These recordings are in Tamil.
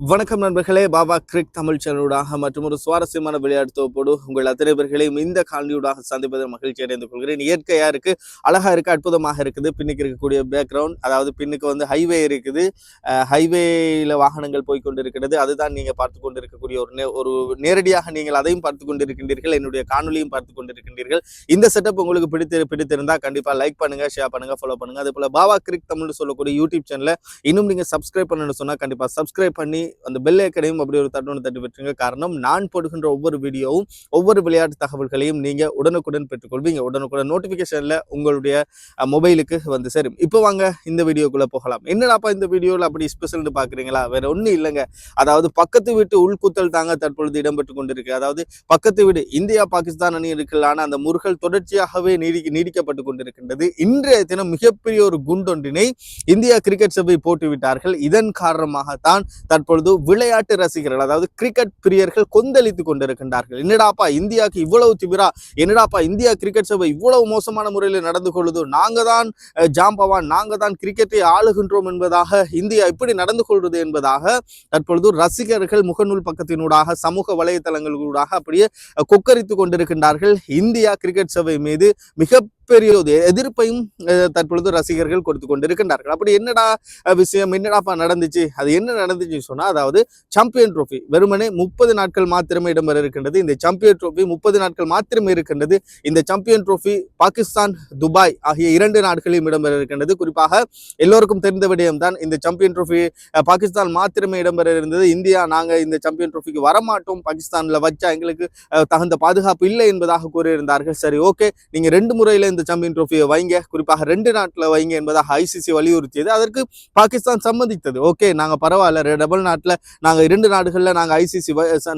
வணக்கம் நண்பர்களே பாபா கிரிக் தமிழ் சேனலூடாக மற்றும் ஒரு சுவாரஸ்யமான விளையாட்டு தொகுப்போடு உங்கள் அத்தனை பேர்களையும் இந்த காலனியூடாக சந்திப்பதில் மகிழ்ச்சி அடைந்து கொள்கிறேன். இயற்கையா இருக்கு அழகா இருக்கு அற்புதமாக இருக்குது. பின்னுக்கு இருக்கக்கூடிய பேக்ரவுண்ட் அதாவது பின்னுக்கு வந்து ஹைவே இருக்குது. ஹைவேயில் வாகனங்கள் போய் கொண்டிருக்கிறது. அதுதான் நீங்க பார்த்து கொண்டிருக்கக்கூடிய ஒரு நே- ஒரு நேரடியாக நீங்கள் அதையும் பார்த்து கொண்டிருக்கின்றீர்கள். என்னுடைய காணொலியும் பார்த்து கொண்டிருக்கின்றீர்கள். இந்த செட்டப் உங்களுக்கு பிடித்து பிடித்திருந்தா கண்டிப்பா லைக் பண்ணுங்க ஷேர் பண்ணுங்க ஃபாலோ பண்ணுங்க. அதே போல பாபா கிரிக் தமிழ்னு சொல்லக்கூடிய யூடியூப் சேனலை இன்னும் நீங்க சப்ஸ்கிரைப் பண்ணணும்னு சொன்னா கண்டிப்பா சப்ஸ்கிரைப் பண்ணி அந்த பெல் ஐக்கனையும் அப்படி ஒரு தட்டு தட்டி பெற்றுங்க காரணம் நான் போடுகின்ற ஒவ்வொரு வீடியோவும் ஒவ்வொரு விளையாட்டு தகவல்களையும் நீங்கள் உடனுக்குடன் பெற்றுக்கொள்வீங்க. உடனுக்குடன் நோட்டிஃபிகேஷனில் உங்களுடைய மொபைலுக்கு வந்து சேரும். இப்போ வாங்க இந்த வீடியோக்குள்ளே போகலாம். என்னடாப்பா இந்த வீடியோவில் அப்படி ஸ்பெஷல்னு பார்க்குறீங்களா வேற ஒன்றும் இல்லைங்க. அதாவது பக்கத்து வீட்டு உள்குத்தல் தாங்க தற்பொழுது இடம்பெற்று கொண்டிருக்கு. அதாவது பக்கத்து வீடு இந்தியா பாகிஸ்தான் அணி இருக்கலான அந்த முருகல் தொடர்ச்சியாகவே நீடி நீடிக்கப்பட்டு கொண்டிருக்கின்றது. இன்றைய தினம் மிகப்பெரிய ஒரு குண்டொன்றினை இந்தியா கிரிக்கெட் சபை போட்டுவிட்டார்கள். இதன் காரணமாகத்தான் தற்பொழுது விளையாட்டு ரசிகர்கள் அதாவது கிரிக்கெட் பிரியர்கள் கொந்தளித்து கொண்டிருக்கின்றார்கள். என்னடாப்பா இந்தியாவுக்கு இவ்வளவு திமிரா என்னடாப்பா இந்தியா கிரிக்கெட் சபை இவ்வளவு மோசமான முறையில் நடந்து கொள்ளுதோ நாங்க தான் ஜாம்பவான் நாங்க தான் கிரிக்கெட்டை ஆளுகின்றோம் என்பதாக இந்தியா இப்படி நடந்து கொள்வது என்பதாக தற்பொழுது ரசிகர்கள் முகநூல் பக்கத்தினூடாக சமூக வலைதளங்களூடாக அப்படியே கொக்கரித்து கொண்டிருக்கின்றார்கள். இந்தியா கிரிக்கெட் சபை மீது மிக மிகப்பெரிய ஒரு எதிர்ப்பையும் தற்பொழுது ரசிகர்கள் கொடுத்து கொண்டிருக்கின்றார்கள். அப்படி என்னடா விஷயம் என்னடாப்பா நடந்துச்சு? அது என்ன நடந்துச்சு சொன்னால் அதாவது சாம்பியன் ட்ரோஃபி வெறுமனே முப்பது நாட்கள் மாத்திரமே இடம்பெற இருக்கின்றது. இந்த சாம்பியன் ட்ரோஃபி முப்பது நாட்கள் மாத்திரமே இருக்கின்றது. இந்த சாம்பியன் ட்ரோஃபி பாகிஸ்தான் துபாய் ஆகிய இரண்டு நாடுகளிலும் இடம்பெற இருக்கின்றது. குறிப்பாக எல்லோருக்கும் தெரிந்த விடயம்தான் இந்த சாம்பியன் ட்ரோஃபி பாகிஸ்தான் மாத்திரமே இடம்பெற இருந்தது. இந்தியா நாங்கள் இந்த சாம்பியன் ட்ரோஃபிக்கு வரமாட்டோம். பாகிஸ்தானில் வச்சா எங்களுக்கு தகுந்த பாதுகாப்பு இல்லை என்பதாக கூறியிருந்தார்கள். சரி ஓகே. நீங்கள் ரெண்டு முறையில இந்த சாம்பியன் ட்ரோஃபியை வைங்க. குறிப்பாக ரெண்டு நாட்டில் வைங்க என்பதாக ஐசிசி வலியுறுத்தியது. அதற்கு பாகிஸ்தான் சம்மதித்தது. ஓகே நாங்க பரவாயில்ல. டபுள் நாட்டில் நாங்கள் இரண்டு நாடுகளில் நாங்கள் ஐசிசி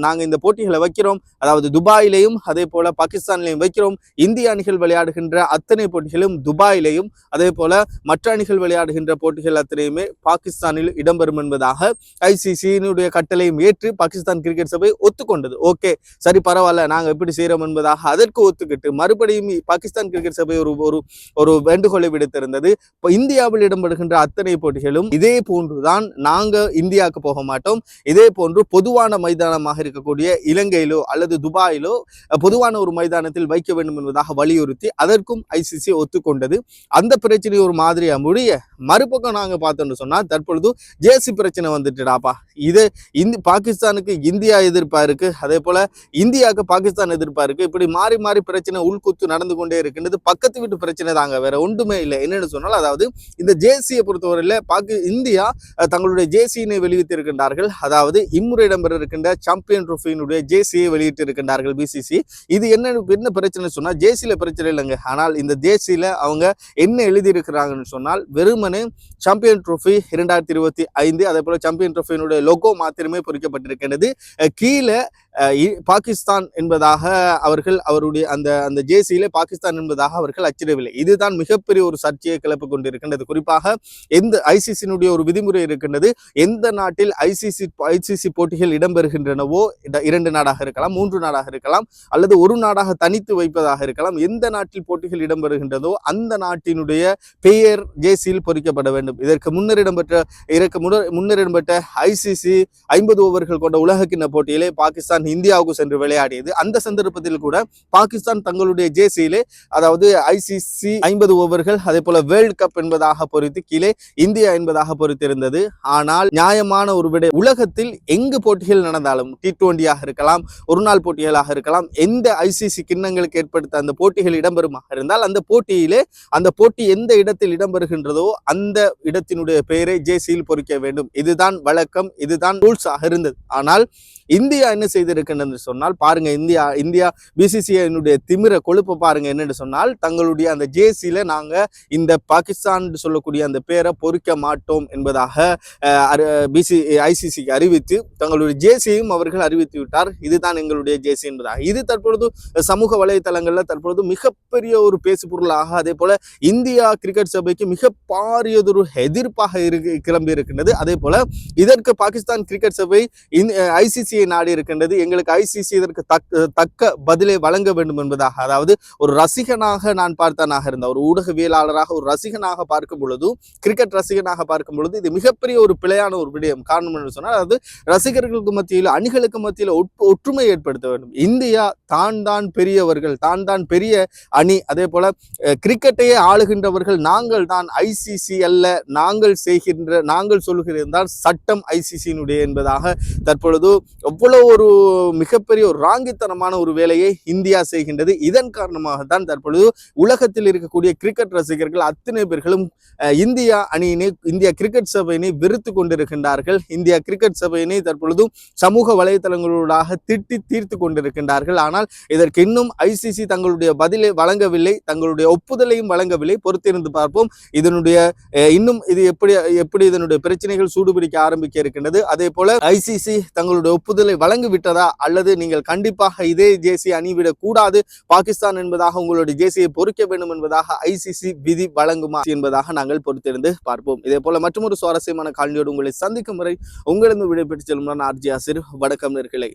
நாங்கள் இந்த போட்டிகளை வைக்கிறோம். அதாவது துபாயிலையும் அதே போல பாகிஸ்தான்லையும் வைக்கிறோம். இந்திய அணிகள் விளையாடுகின்ற அத்தனை போட்டிகளும் துபாயிலையும் அதே போல மற்ற அணிகள் விளையாடுகின்ற போட்டிகள் அத்தனையுமே பாகிஸ்தானில் இடம்பெறும் என்பதாக ஐசிசியினுடைய கட்டளையும் ஏற்று பாகிஸ்தான் கிரிக்கெட் சபை ஒத்துக்கொண்டது. ஓகே சரி பரவாயில்ல. நாங்க எப்படி செய்யறோம் என்பதாக அதற்கு ஒத்துக்கிட்டு மறுபடியும் பாகிஸ்தான் கிரிக்கெட் சபை சபை ஒரு ஒரு ஒரு வேண்டுகோளை விடுத்திருந்தது. இப்போ இந்தியாவில் இடம்பெறுகின்ற அத்தனை போட்டிகளும் இதே போன்றுதான் நாங்கள் இந்தியாவுக்கு போக மாட்டோம். இதே போன்று பொதுவான மைதானமாக இருக்கக்கூடிய இலங்கையிலோ அல்லது துபாயிலோ பொதுவான ஒரு மைதானத்தில் வைக்க வேண்டும் என்பதாக வலியுறுத்தி அதற்கும் ஐசிசி ஒத்துக்கொண்டது. அந்த பிரச்சனை ஒரு மாதிரியா முடிய மறுபக்கம் நாங்கள் பார்த்தோம்னு சொன்னால் தற்பொழுது ஜேசி பிரச்சனை வந்துட்டுடாப்பா. இது இந்த பாகிஸ்தானுக்கு இந்தியா எதிர்ப்பா இருக்கு அதே போல இந்தியாவுக்கு பாகிஸ்தான் எதிர்ப்பா இருக்கு இப்படி மாறி மாறி பிரச்சனை உள்குத்து நடந்து கொண்டே இருக்கின்றது. பக்கத்து வீட்டு பிரச்சனை தாங்க. வேற ஒன்றுமே இல்லை. என்னன்னு சொன்னால் அதாவது இந்த ஜேசியை பொறுத்தவரையில் பாக்கி இந்தியா தங்களுடைய ஜேசியினை வெளியிட்டிருக்கின்றார்கள். அதாவது இம்முறை இடம்பெற இருக்கின்ற சாம்பியன் ட்ரோஃபியினுடைய ஜேசியை வெளியிட்டு இருக்கின்றார்கள் பிசிசி இது என்ன என்ன பிரச்சனை சொன்னால் ஜேசியில் பிரச்சனை இல்லைங்க. ஆனால் இந்த ஜேசியில் அவங்க என்ன எழுதியிருக்கிறாங்கன்னு சொன்னால் வெறுமனே சாம்பியன் ட்ரோஃபி இரண்டாயிரத்தி இருபத்தி ஐந்து அதே போல் சாம்பியன் ட்ரோஃபியினுடைய லோகோ மாத்திரமே பொறிக்கப்பட்டிருக்கின்றது. கீழே பாகிஸ்தான் என்பதாக அவர்கள் அவருடைய அந்த அந்த ஜேசியிலே பாகிஸ்தான் என்பதாக அவர்கள் அச்சிடவில்லை. இதுதான் மிகப்பெரிய ஒரு சர்ச்சையை கிளப்பு கொண்டிருக்கின்றது. குறிப்பாக எந்த ஐசிசியினுடைய ஒரு விதிமுறை இருக்கின்றது எந்த நாட்டில் ஐசிசி ஐசிசி போட்டிகள் இடம்பெறுகின்றனவோ இரண்டு நாடாக இருக்கலாம் மூன்று நாடாக இருக்கலாம் அல்லது ஒரு நாடாக தனித்து வைப்பதாக இருக்கலாம் எந்த நாட்டில் போட்டிகள் இடம்பெறுகின்றதோ அந்த நாட்டினுடைய பெயர் ஜேசியில் பொறிக்கப்பட வேண்டும். இதற்கு முன்னர் இடம்பெற்ற இதற்கு முன்னர் முன்னர் இடம்பெற்ற ஐசிசி ஐம்பது ஓவர்கள் கொண்ட உலகக்கிண்ண போட்டியிலே பாகிஸ்தான் இந்தியாவுக்கு சென்று விளையாடியது. அந்த சந்தர்ப்பத்தில் கூட பாகிஸ்தான் தங்களுடைய ஜேசியிலே அதாவது ஐசிசி ஐம்பது ஓவர்கள் அதே போல வேர்ல்டு கப் என்பதாக பொறித்து கீழே இந்தியா என்பதாக பொறித்திருந்தது. ஆனால் நியாயமான ஒரு விட உலகத்தில் எங்கு போட்டிகள் நடந்தாலும் டி டுவெண்டியாக இருக்கலாம் ஒரு நாள் போட்டிகளாக இருக்கலாம் எந்த ஐசிசி கிண்ணங்களுக்கு ஏற்படுத்த அந்த போட்டிகள் இடம்பெறுமாக இருந்தால் அந்த போட்டியிலே அந்த போட்டி எந்த இடத்தில் இடம்பெறுகின்றதோ அந்த இடத்தினுடைய பெயரை ஜேசியில் பொறிக்க வேண்டும். இதுதான் வழக்கம் இதுதான் ரூல்ஸாக இருந்தது. ஆனால் இந்தியா என்ன செய்திருக்கின்றது சொன்னால் பாருங்க இந்தியா இந்தியா பிசிசிஐனுடைய திமிர கொழுப்பை பாருங்க என்னென்னு சொன்னால் தங்களுடைய அந்த ஜேசியில நாங்க இந்த பாகிஸ்தான் சொல்லக்கூடிய அந்த பேரை பொறிக்க மாட்டோம் என்பதாக பிசி ஐசிசிக்கு அறிவித்து தங்களுடைய ஜேசியையும் அவர்கள் அறிவித்து விட்டார். இதுதான் எங்களுடைய ஜேசி என்பதாக. இது தற்பொழுது சமூக வலைதளங்கள்ல தற்பொழுது மிகப்பெரிய ஒரு பேசு பொருளாக அதே போல இந்தியா கிரிக்கெட் சபைக்கு மிக பாரியதொரு எதிர்ப்பாக இருக்கு கிளம்பி இருக்கின்றது அதே போல இதற்கு பாகிஸ்தான் கிரிக்கெட் சபை ஐசிசியை நாடி இருக்கின்றது எங்களுக்கு ஐசிசி இதற்கு தக்க தக்க பதிலை வழங்க வேண்டும் என்பதாக அதாவது ஒரு ரசிகனாக நான் பார்த்தனாக இருந்த ஒரு ஊடகவியலாளராக ஒரு ரசிகனாக பார்க்கும் பொழுது கிரிக்கெட் ரசிகனாக பார்க்கும் பொழுது இது மிகப்பெரிய ஒரு பிழையான ஒரு விடயம். காரணம் என்று சொன்னால் அதாவது ரசிகர்களுக்கு மத்தியில் அணிகளுக்கு மத்தியில் ஒற்றுமை ஏற்படுத்த வேண்டும். இந்தியா தான் தான் பெரியவர்கள் தான் தான் பெரிய அணி. அதே போல கிரிக்கெட்டையே ஆளுகின்றவர்கள் நாங்கள் தான். ஐசிசி அல்ல நாங்கள் செய்கின்ற நாங்கள் சொல்கிறது சட்டம் ஐசிசியினுடைய என்பதாக தற்பொழுது எவ்வளவு ஒரு மிகப்பெரிய ஒரு ராங்கித்தனமான ஒரு வேலையை இந்தியா செய்கின்றது. இதன் காரணமாக தான் தற்பொழுது உலகத்தில் இருக்கக்கூடிய கிரிக்கெட் ரசிகர்கள் அத்தனை பேர்களும் இந்தியா அணியினை இந்தியா கிரிக்கெட் சபையினை வெறுத்து கொண்டிருக்கின்றார்கள். இந்தியா கிரிக்கெட் சபையினை தற்பொழுது சமூக வலைதளங்களூடாக திட்டி தீர்த்து கொண்டிருக்கின்றார்கள். ஆனால் இதற்கு இன்னும் ஐசிசி தங்களுடைய பதிலை வழங்கவில்லை. தங்களுடைய ஒப்புதலையும் வழங்கவில்லை. பொறுத்திருந்து பார்ப்போம். இதனுடைய இன்னும் இது எப்படி எப்படி இதனுடைய பிரச்சனைகள் சூடுபிடிக்க ஆரம்பிக்க இருக்கின்றது. அதே போல ஐசிசி தங்களுடைய ஒப்புதலை வழங்கி விட்டதா அல்லது நீங்கள் கண்டிப்பாக இதே ஜேசி அணிவிடக் கூடாது பாகிஸ்தான் என்பதாக உங்களுடைய ஜேசியை பொறிக்க வேண்டும் என்பதாக ஐசிசி விதி வழங்குமா என்பதாக நாங்கள் பொறுத்திருந்து பார்ப்போம். இதே போல மற்றொரு சுவாரஸ்யமான கால்நியோடு உங்களை சந்திக்கும் வரை உங்களிடம் விடைபெற்று செல்லும் நான் ஆர்ஜி ஆசிர் வடக்கம் நேர்களே.